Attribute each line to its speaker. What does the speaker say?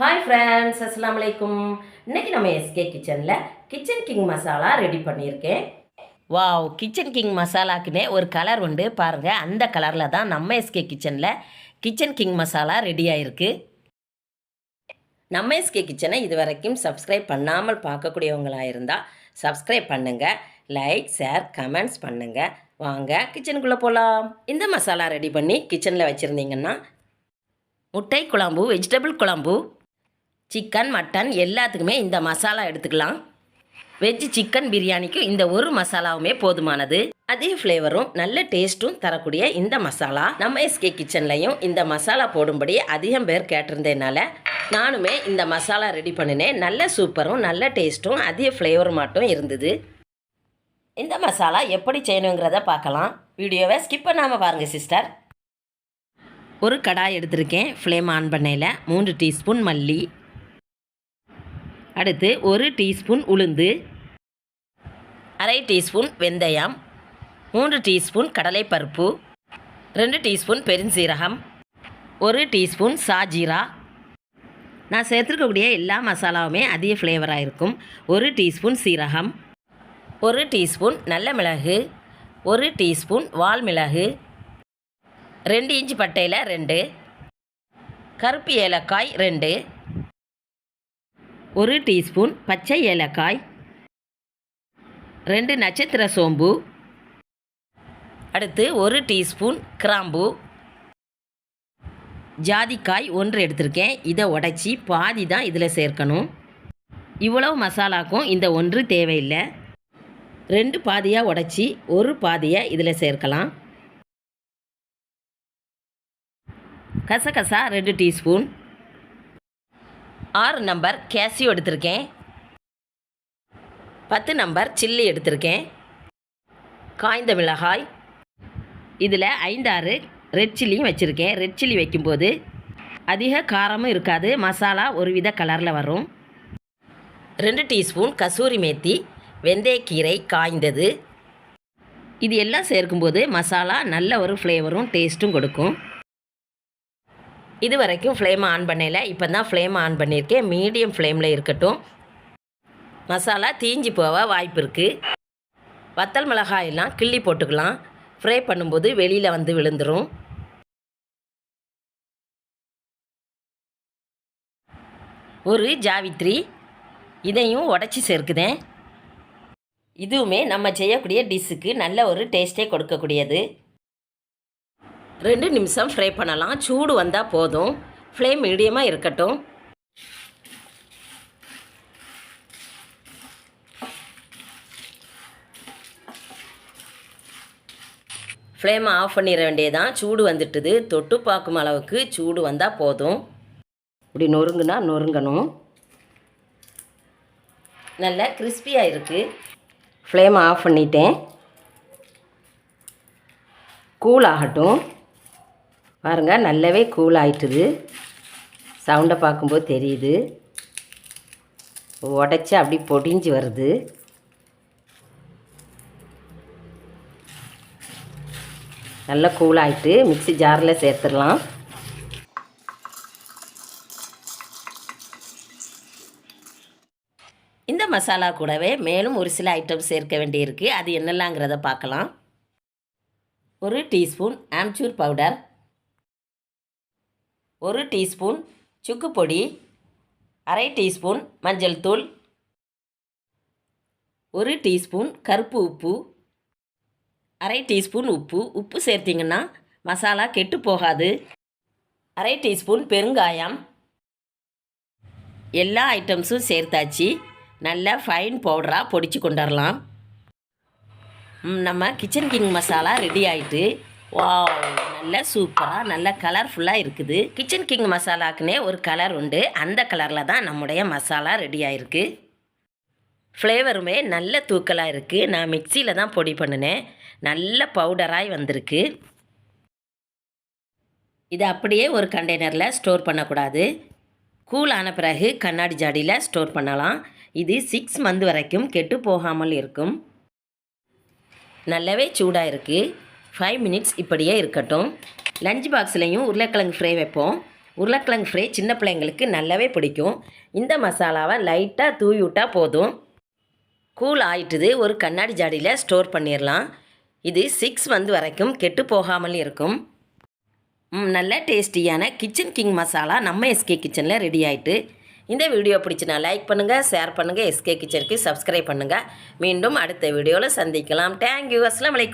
Speaker 1: Hi friends அஸ்லாம் வலைக்கும் இன்னைக்கு நம்ம எஸ்கே கிச்சனில் கிச்சன் கிங் மசாலா ரெடி பண்ணியிருக்கேன். வாவ் கிச்சன் கிங் மசாலாக்குன்னே ஒரு கலர் உண்டு. பாருங்கள் அந்த கலரில் தான் நம்ம எஸ்கே கிச்சனில் கிச்சன் கிங் மசாலா ரெடி ஆகிருக்கு நம்ம எஸ்கே கிச்சனை இது வரைக்கும் சப்ஸ்கிரைப் பண்ணாமல் பார்க்கக்கூடியவங்களாக இருந்தால் சப்ஸ்கிரைப் பண்ணுங்கள் லைக் ஷேர் கமெண்ட்ஸ் பண்ணுங்கள் வாங்க கிச்சனுக்குள்ளே போகலாம் இந்த மசாலா ரெடி பண்ணி கிச்சனில் வச்சுருந்தீங்கன்னா முட்டை குழம்பு வெஜிடபிள் குழம்பு சிக்கன் மட்டன் எல்லாத்துக்குமே இந்த மசாலா எடுத்துக்கலாம். வெஜ் சிக்கன் பிரியாணிக்கு இந்த ஒரு மசாலாவுமே போதுமானது. அதே ஃப்ளேவரும் நல்ல டேஸ்ட்டும் தரக்கூடிய இந்த மசாலா. நம்ம எஸ்கே கிச்சன்லையும் இந்த மசாலா போடும்படி அதிகம் பேர் கேட்டிருந்தேனால நானுமே இந்த மசாலா ரெடி பண்ணினேன். நல்ல சூப்பரும் நல்ல டேஸ்ட்டும் அதிக ஃப்ளேவரும் மட்டும் இருந்தது. இந்த மசாலா எப்படி செய்யணுங்கிறத பார்க்கலாம். வீடியோவை ஸ்கிப் பண்ணாமல் பாருங்கள் சிஸ்டர் ஒரு கடாய் எடுத்திருக்கேன். ஃப்ளேம் ஆன் பண்ணையில் மூன்று டீஸ்பூன் மல்லி அடுத்து ஒரு டீஸ்பூன் உளுந்து அரை டீஸ்பூன் வெந்தயம் மூன்று டீஸ்பூன் கடலைப்பருப்பு ரெண்டு டீஸ்பூன் பெருஞ்சீரகம் ஒரு டீஸ்பூன் சாஜீரா. நான் சேர்த்துருக்கக்கூடிய எல்லா மசாலாவுமே அதிக ஃப்ளேவராக இருக்கும். ஒரு டீஸ்பூன் சீரகம் ஒரு டீஸ்பூன் நல்ல மிளகு ஒரு டீஸ்பூன் வால் மிளகு ரெண்டு இன்ச்சு பட்டையில் ரெண்டு கருப்பு ஏலக்காய் ரெண்டு ஒரு டீஸ்பூன் பச்சை ஏலக்காய் ரெண்டு நட்சத்திர சோம்பு அடுத்து ஒரு டீஸ்பூன் கிராம்பு. ஜாதிக்காய் ஒன்று எடுத்திருக்கேன். இதை உடச்சி பாதி தான் இதில் சேர்க்கணும். இவ்வளவு மசாலாக்கும் இந்த ஒன்று தேவையில்லை. ரெண்டு பாதியாக உடச்சி ஒரு பாதியை இதில் சேர்க்கலாம். கசகசா ரெண்டு டீஸ்பூன். ஆறு நம்பர் கேசியோ எடுத்திருக்கேன். பத்து நம்பர் சில்லி எடுத்திருக்கேன். காய்ந்த மிளகாய். இதில் ஐந்தாறு ரெட் சில்லியும் வச்சுருக்கேன். ரெட் சில்லி வைக்கும்போது அதிக காரமும் இருக்காது. மசாலா ஒரு வித கலரில் வரும். ரெண்டு டீஸ்பூன் கசூரி மேத்தி வெந்தயக்கீரை காய்ந்தது. இது எல்லாம் சேர்க்கும்போது மசாலா நல்ல ஒரு ஃப்ளேவரும் டேஸ்ட்டும் கொடுக்கும். இது வரைக்கும் ஃப்ளேம் ஆன் பண்ணல. இப்போ தான் ஃப்ளேம் ஆன் பண்ணியிருக்கேன் மீடியம் ஃப்ளேமில் இருக்கட்டும். மசாலா தீஞ்சு போக வாய்ப்பு இருக்குது வத்தல் மிளகாயெல்லாம் கிள்ளி போட்டுக்கலாம். ஃப்ரை பண்ணும்போது வெளியில் வந்து விழுந்துடும் ஒரு ஜாவித்ரி. இதையும் உடச்சி சேர்க்குதேன். இதுவுமே நம்ம செய்யக்கூடிய டிஷ்ஷுக்கு நல்ல ஒரு டேஸ்ட்டே கொடுக்கக்கூடியது. ரெண்டு நிமிஷம் ஃப்ரை பண்ணலாம். சூடு வந்தால் போதும். ஃப்ளேம் மீடியமாக இருக்கட்டும். ஃப்ளேம் ஆஃப் பண்ணிட வேண்டியதான் சூடு வந்துட்டுது. தொட்டு பார்க்கும் அளவுக்கு சூடு வந்தால் போதும். இப்படி நொறுங்குனா நொறுங்கணும். நல்ல கிறிஸ்பியாக இருக்குது ஃப்ளேம் ஆஃப் பண்ணிட்டேன். கூல் ஆகட்டும். பாருங்கள் நல்லாவே கூல் ஆயிட்டுது. சவுண்டை பார்க்கும்போது தெரியுது. உடச்சி அப்படி பொடிஞ்சு வருது. நல்லா கூல் ஆகிட்டு மிக்ஸி ஜாரில் சேர்த்துடலாம். இந்த மசாலா கூடவே மேலும் ஒரு சில ஐட்டம் சேர்க்க வேண்டியிருக்கு. அது என்னெல்லாங்கிறத பார்க்கலாம். ஒரு டீஸ்பூன் ஆம்ச்சூர் பவுடர். ஒரு டீஸ்பூன் சுக்கு பொடி அரை டீஸ்பூன் மஞ்சள் தூள் ஒரு டீஸ்பூன் கருப்பு உப்பு அரை டீஸ்பூன் உப்பு. உப்பு சேர்த்திங்கன்னா மசாலா கெட்டு போகாது. அரை டீஸ்பூன் பெருங்காயம். எல்லா ஐட்டம்ஸும் சேர்த்தாச்சு. நல்லா ஃபைன் பவுடராக பொடிச்சு கொண்டுடலாம் வரலாம் நம்ம கிச்சன் கிங் மசாலா ரெடி ஆயிட்டு வாவ் நல்ல சூப்பராக நல்ல கலர்ஃபுல்லாக இருக்குது. கிச்சன் கிங் மசாலாக்குன்னே ஒரு கலர் உண்டு. அந்த கலரில் தான் நம்முடைய மசாலா ரெடி ஆயிருக்கு. ஃப்ளேவருமே நல்ல தூக்கலாக இருக்குது நான் மிக்சியில் தான் பொடி பண்ணினேன். நல்ல பவுடராய் வந்திருக்கு. இதை அப்படியே ஒரு கண்டெய்னரில் ஸ்டோர் பண்ணக்கூடாது. கூல் ஆன பிறகு கண்ணாடி ஜாடியில் ஸ்டோர் பண்ணலாம். இது சிக்ஸ் மந்த் வரைக்கும் கெட்டு போகாமல் இருக்கும். நல்லாவே சூடாக இருக்குது ஃபைவ் மினிட்ஸ் இப்படியே இருக்கட்டும். லஞ்ச் பாக்ஸ்லேயும் உருளைக்கிழங்கு ஃப்ரை வைப்போம். உருளைக்கிழங்கு ஃப்ரை சின்ன பிள்ளைங்களுக்கு நல்லாவே பிடிக்கும். இந்த மசாலாவை லைட்டாக தூவி விட்டால் போதும். கூல் ஆயிட்டுது ஒரு கண்ணாடி ஜாடியில் ஸ்டோர் பண்ணிடலாம் இது சிக்ஸ் வந்து வரைக்கும் கெட்டு போகாமல் இருக்கும். ம், நல்ல டேஸ்டியான கிச்சன் கிங் மசாலா நம்ம எஸ்கே கிச்சனில் ரெடி ஆகிட்டு இந்த வீடியோ பிடிச்சினா லைக் பண்ணுங்கள் ஷேர் பண்ணுங்கள் எஸ்கே கிச்சனுக்கு சப்ஸ்கிரைப் பண்ணுங்கள் மீண்டும் அடுத்த வீடியோவில் சந்திக்கலாம். தேங்க்யூ அஸ்லாம் வலைக்கம்